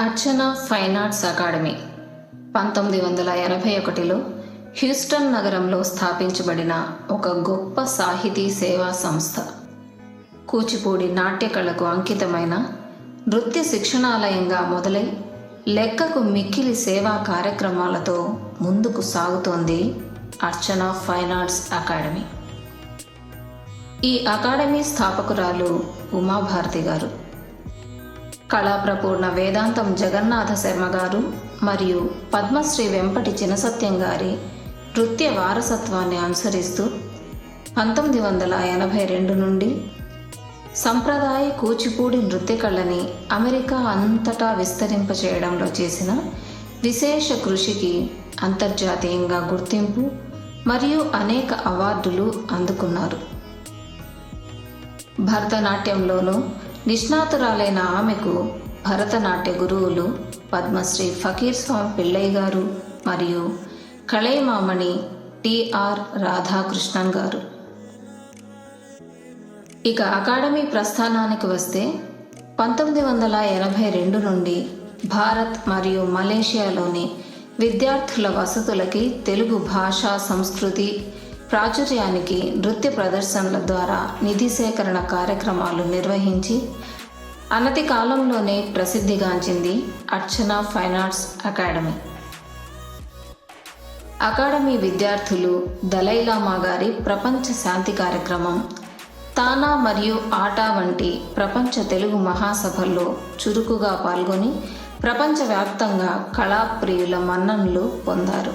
అర్చన fine arts academy. పంతొమ్మిది వందల ఎనభై ఒకటిలో హ్యూస్టన్ నగరంలో స్థాపించబడిన ఒక గొప్ప సాహితీ సేవా సంస్థ. కూచిపూడి నాట్యకళకు అంకితమైన నృత్య శిక్షణాలయంగా మొదలై లెక్కకు మిక్కిలి సేవా కార్యక్రమాలతో ముందుకు సాగుతోంది అర్చన ఫైన్ ఆర్ట్స్ అకాడమీ. ఈ అకాడమీ స్థాపకురాలు ఉమాభారతి గారు. కళాప్రపూర్ణ వేదాంతం జగన్నాథ శర్మ గారు మరియు పద్మశ్రీ వెంపటి చినసత్యం గారి నృత్య వారసత్వాన్ని అనుసరిస్తూ పంతొమ్మిది వందల ఎనభై రెండు నుండి సంప్రదాయ కూచిపూడి నృత్య కళని అమెరికా అంతటా విస్తరింపచేయడంలో చేసిన విశేష కృషికి అంతర్జాతీయంగా గుర్తింపు మరియు అనేక అవార్డులు అందుకున్నారు. భరతనాట్యంలోనూ నిష్ణాతురాలైన ఆమెకు భరతనాట్య గురువులు పద్మశ్రీ ఫకీర్ స్వామి పిల్లయ్య గారు మరియు కళైమామణి టిఆర్ రాధాకృష్ణన్ గారు. ఇక అకాడమీ ప్రస్థానానికి వస్తే పంతొమ్మిది వందల ఎనభై రెండు నుండి భారత్ మరియు మలేషియాలోని విద్యార్థుల వసతులకి తెలుగు భాష సంస్కృతి ప్రాచుర్యానికి నృత్య ప్రదర్శనల ద్వారా నిధి సేకరణ కార్యక్రమాలు నిర్వహించి అనతి కాలంలోనే ప్రసిద్ధిగాంచింది Archana fine arts academy academy విద్యార్థులు దలైలామా గారి ప్రపంచ శాంతి కార్యక్రమం తానా మరియు ఆటా వంటి ప్రపంచ తెలుగు మహాసభల్లో చురుకుగా పాల్గొని ప్రపంచవ్యాప్తంగా కళాప్రియుల మన్ననలు పొందారు.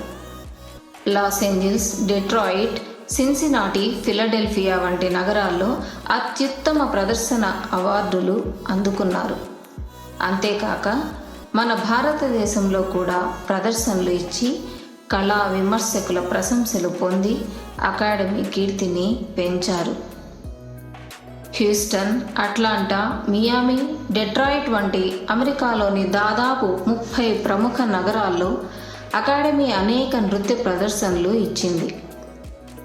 Los Angeles Detroit Cincinnati Philadelphia వంటి నగరాల్లో అత్యుత్తమ ప్రదర్శన అవార్డులు అందుకున్నారు. అంతేకాక మన భారతదేశంలో కూడా ప్రదర్శనలు ఇచ్చి కళా విమర్శకుల ప్రశంసలు పొంది అకాడమీ కీర్తిని పెంచారు. హ్యూస్టన్ అట్లాంటా మియామి డెట్రాయిట్ వంటి అమెరికాలోని దాదాపు ముప్పై ప్రముఖ నగరాల్లో అకాడమీ అనేక నృత్య ప్రదర్శనలు ఇచ్చింది.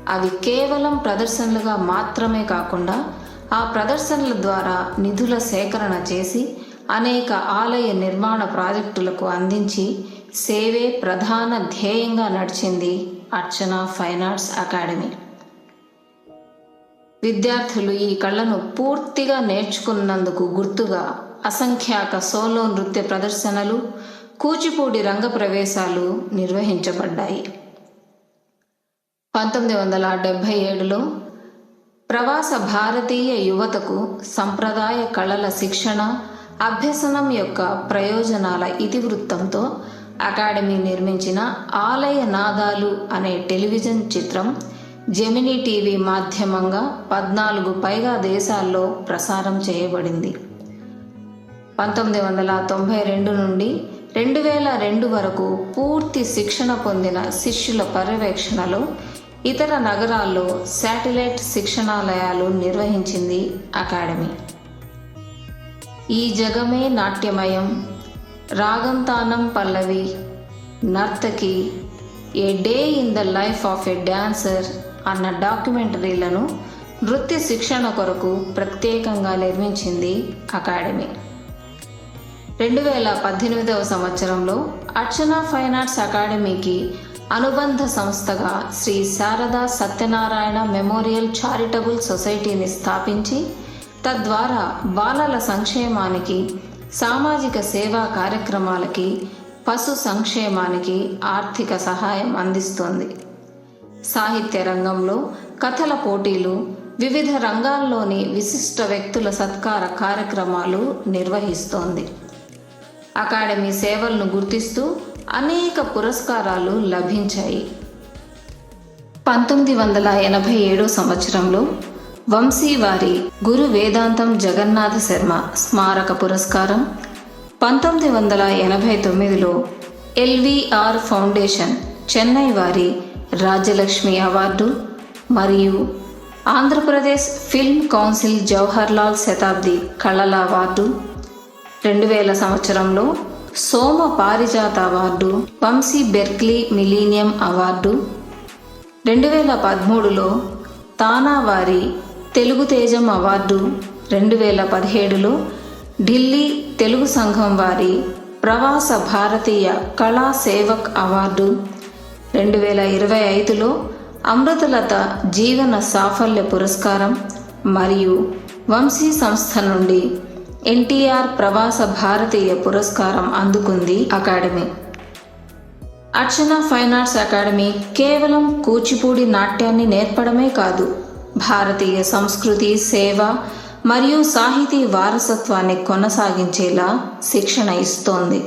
అవి కేవలం ప్రదర్శనలుగా మాత్రమే కాకుండా ఆ ప్రదర్శనల ద్వారా నిధుల సేకరణ చేసి అనేక ఆలయ నిర్మాణ ప్రాజెక్టులకు అందించి సేవే ప్రధాన ధ్యేయంగా నడిచింది అర్చన ఫైన్ ఆర్ట్స్ అకాడమీ. విద్యార్థులు ఈ కళను పూర్తిగా నేర్చుకున్నందుకు గుర్తుగా అసంఖ్యాక సోలో నృత్య ప్రదర్శనలు కూచిపూడి రంగ ప్రవేశాలు నిర్వహించబడ్డాయి. పంతొమ్మిది వందల డెబ్భై ఏడులో ప్రవాస భారతీయ యువతకు సంప్రదాయ కళల శిక్షణ అభ్యసనం యొక్క ప్రయోజనాల ఇతివృత్తంతో అకాడమీ నిర్మించిన ఆలయ నాదాలు అనే టెలివిజన్ చిత్రం జెమినీ టీవీ మాధ్యమంగా పద్నాలుగు పైగా దేశాల్లో ప్రసారం చేయబడింది. పంతొమ్మిది వందల తొంభై రెండు నుండి రెండు వేల రెండు వరకు పూర్తి శిక్షణ పొందిన శిష్యుల పర్యవేక్షణలో ఇతర నగరాల్లో శాటిలైట్ శిక్షణాలయాలు నిర్వహించింది అకాడమీ. ఈ జగమే నాట్యమయం. రాగంతానం పల్లవి. నర్తకి. A day in the life of a dancer అన్న డాక్యుమెంటరీలను నృత్య శిక్షణ కొరకు ప్రత్యేకంగా నిర్మించింది అకాడమీ. రెండు వేల పద్దెనిమిదవ సంవత్సరంలో అర్చన ఫైన్ ఆర్ట్స్ అకాడమీకి అనుబంధ సంస్థగా శ్రీ శారదా సత్యనారాయణ మెమోరియల్ చారిటబుల్ సొసైటీని స్థాపించి తద్వారా బాలల సంక్షేమానికి సామాజిక సేవా కార్యక్రమాలకి పశు సంక్షేమానికి ఆర్థిక సహాయం అందిస్తోంది. సాహిత్య రంగంలో కథల పోటీలు వివిధ రంగాల్లోని విశిష్ట వ్యక్తుల సత్కార కార్యక్రమాలు నిర్వహిస్తోంది. అకాడమీ సేవలను గుర్తిస్తూ అనేక పురస్కారాలు లభించాయి. పంతొమ్మిది వందల ఎనభై ఏడో సంవత్సరంలో వంశీ వారి గురు వేదాంతం జగన్నాథ శర్మ స్మారక పురస్కారం పంతొమ్మిది వందల ఎనభై తొమ్మిదిలో ఎల్విఆర్ ఫౌండేషన్ చెన్నై వారి రాజ్యలక్ష్మి అవార్డు మరియు ఆంధ్రప్రదేశ్ ఫిల్మ్ కౌన్సిల్ జవహర్లాల్ శతాబ్ది కళల అవార్డు రెండు వేల సంవత్సరంలో Soma Parijata award Vamsi Berkeley millennium award. రెండు వేల పదమూడులో తానా వారి తెలుగు తేజం అవార్డు. రెండు వేల పదిహేడులో ఢిల్లీ తెలుగు సంఘం వారి ప్రవాస భారతీయ కళా సేవక్ అవార్డు. రెండు వేల ఇరవై ఐదులో అమృతలత జీవన సాఫల్య పురస్కారం మరియు వంశీ సంస్థ నుండి ఎన్టీఆర్ ప్రవాస భారతీయ పురస్కారం అందుకుంది academy. Archana fine arts academy కేవలం కూచిపూడి నాట్యాన్ని నేర్పడమే కాదు భారతీయ సంస్కృతి సేవ మరియు సాహితీ వారసత్వాన్ని కొనసాగించేలా శిక్షణ ఇస్తోంది.